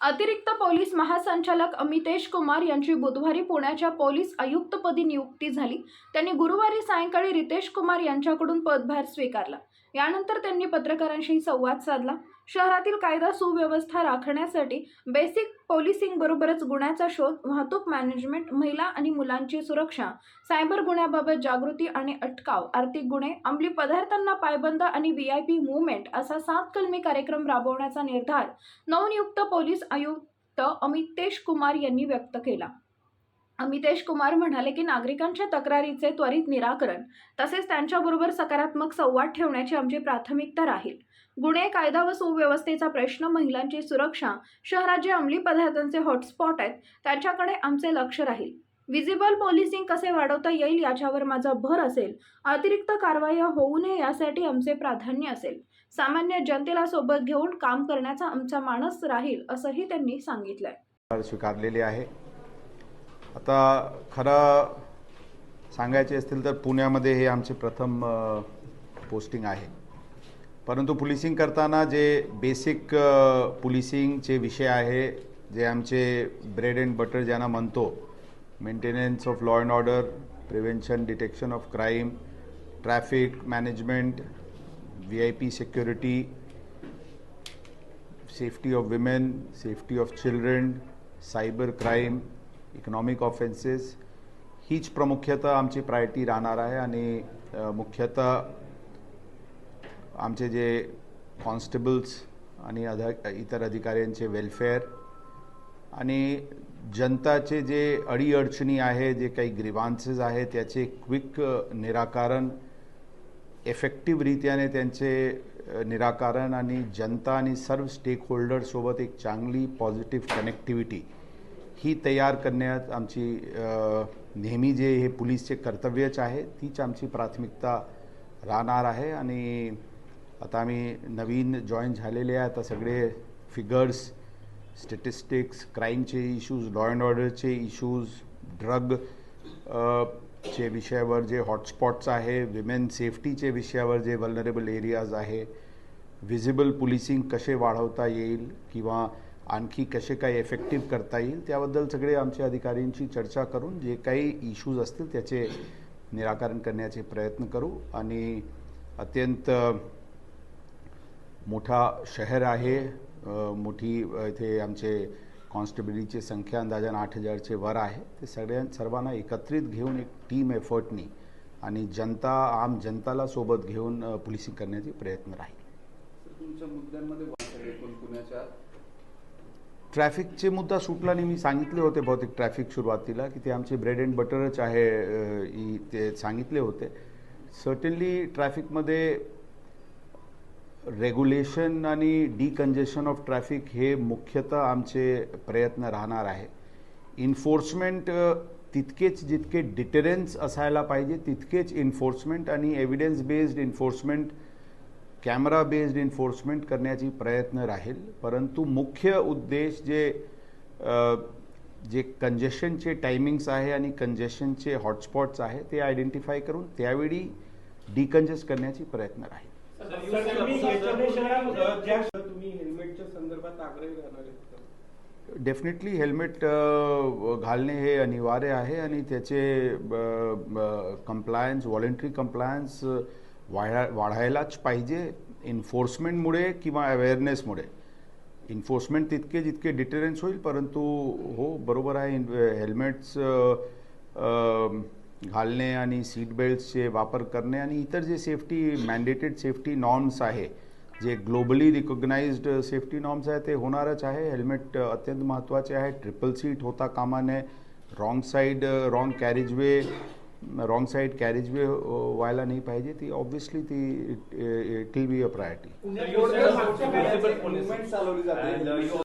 अतिरिक्त पोलीस महासंचालक अमितेश कुमार यांची बुधवारी पुण्याच्या पोलीस आयुक्तपदी नियुक्ती झाली. त्यांनी गुरुवारी सायंकाळी रितेश कुमार यांच्याकडून पदभार स्वीकारला. यानंतर त्यांनी पत्रकारांशी संवाद साधला. शहरातील कायदा सुव्यवस्था राखण्यासाठी बेसिक पोलिसिंग बरोबरच गुन्ह्याचा शोध वाहतूक मॅनेजमेंट महिला आणि मुलांची सुरक्षा सायबर गुन्ह्याबाबत जागृती आणि अटकाव आर्थिक गुन्हे अंमली पदार्थांना पायबंद आणि व्ही आय पी मुवमेंट असा सात कलमी कार्यक्रम राबवण्याचा निर्धार नवनियुक्त पोलीस आयुक्त अमितेश कुमार यांनी व्यक्त केला. अमितेश कुमार म्हणाले की नागरिकांच्या तक्रारीचे त्वरित निराकरण तसेच त्यांच्याबरोबर सकारात्मक संवाद ठेवण्याची आमची प्राथमिकता राहील. गुन्हे कायदा व सुव्यवस्थेचा प्रश्न महिलांची सुरक्षा शहरात जे अंमली पदार्थांचे हॉटस्पॉट आहेत त्याच्याकडे आमचे लक्ष राहील. विजिबल पोलिसिंग कसे वाढवता येईल याच्यावर माझा भर असेल अतिरिक्त कारवाया होऊ नये यासाठी आमचे प्राधान्य असेल. सामान्य जनतेला सोबत घेऊन काम करण्याचा आमचा मानस राहील असंही त्यांनी सांगितलंय. स्वीकारलेली आहे. आता खरं सांगायचे असतील तर पुण्यामध्ये हे आमचे प्रथम पोस्टिंग आहे. परंतु पुलिसिंग करताना जे बेसिक पुलिसिंगचे विषय आहे जे आमचे ब्रेड अँड बटर ज्यांना म्हणतो maintenance of law and order prevention detection of crime traffic management V I P security safety of women safety of children cyber crime economic offences हीच प्रामुख्यतः आमची प्रायोरिटी राहणार आहे आणि मुख्यतः आमचे जे कॉन्स्टेबल्स आणि अध इतर अधिकाऱ्यांचे वेलफेअर आणि जनताचे जे अडीअडचणी आहे जे काही ग्रीवान्सेस आहे त्याचे क्विक निराकरण एफेक्टिव्हरित्याने त्यांचे निराकरण आणि जनता आणि सर्व स्टेकहोल्डरसोबत एक चांगली पॉझिटिव्ह कनेक्टिव्हिटी ही तयार करण्यात आमची नेहमी जे हे पोलीसचे कर्तव्यच आहे तीच आमची प्राथमिकता राहणार आहे. आणि आता आम्ही नवीन जॉईन झालेले आहे. आता सगळे फिगर्स स्टॅटिस्टिक्स क्राईमचे इश्यूज लॉ अँड ऑर्डरचे इश्यूज ड्रग चे विषयावर जे हॉटस्पॉट्स आहे विमेन सेफ्टीचे विषयावर जे वल्नरेबल एरियाज आहे व्हिजिबल पोलिसिंग कसे वाढवता येईल किंवा आणखी कसे काही इफेक्टिव्ह करता येईल त्याबद्दल सगळे आमच्या अधिकाऱ्यांची चर्चा करून जे काही इश्यूज असतील त्याचे निराकरण करण्याचे प्रयत्न करू. आणि अत्यंत मोठा शहर आहे मोठी इथे आमचे कॉन्स्टेबिलिटीचे संख्या अंदाजानं आठ हजारचे वर आहे. ते सगळ्यां सर्वांना एकत्रित घेऊन एक टीम एफर्टनी आणि जनता आम जनताला सोबत घेऊन पुलिसिंग पोलिसिंग करण्याचे प्रयत्न राहील. तुमच्या मुद्द्यांमध्ये पुण्याच्या ट्रॅफिकचे मुद्दा सुटला नाही मी सांगितले होते बहुतेक ट्रॅफिक सुरुवातीला की ते आमचे ब्रेड अँड बटरच आहे ते सांगितले होते. सर्टनली ट्रॅफिकमध्ये रेग्युलेशन आणि डिकंजेशन ऑफ ट्रॅफिक हे मुख्यतः आमचे प्रयत्न राहणार आहे. इन्फोर्समेंट तितकेच जितके डिटेरन्स असायला पाहिजे तितकेच इन्फोर्समेंट आणि evidence based enforcement camera based enforcement करण्याची प्रयत्न राहील परंतु मुख्य उद्देश जे जे कंजेशनचे टायमिंग्स आहे आणि कंजेशनचे हॉटस्पॉट्स आहे ते आयडेंटिफाय करून त्यावेळी डिकंजेस्ट करण्याची प्रयत्न राहील. डेफिनेटली हेल्मेट घालणे हे अनिवार्य आहे आणि त्याचे कंप्लायन्स व्हॉलेंटरी कंप्लायन्स वाढा वाढायलाच पाहिजे इन्फोर्समेंटमुळे किंवा अवेअरनेसमुळे इन्फोर्समेंट तितके जितके डिटेरन्स होईल परंतु हो बरोबर आहे. हेल्मेट्स घालणे आणि सीट बेल्ट्सचे वापर करणे आणि इतर जे सेफ्टी मॅन्डेटेड सेफ्टी नॉर्म्स आहे जे ग्लोबली रिकॉग्नाइज्ड सेफ्टी नॉर्म्स आहे ते होणारच आहे. हेल्मेट अत्यंत महत्त्वाचे आहे. ट्रिपल सीट होता कामा नये. Wrong side wrong carriageway wrong side carriageway व्हायला नाही पाहिजे ती ऑब्व्हियसली ती it will be a priority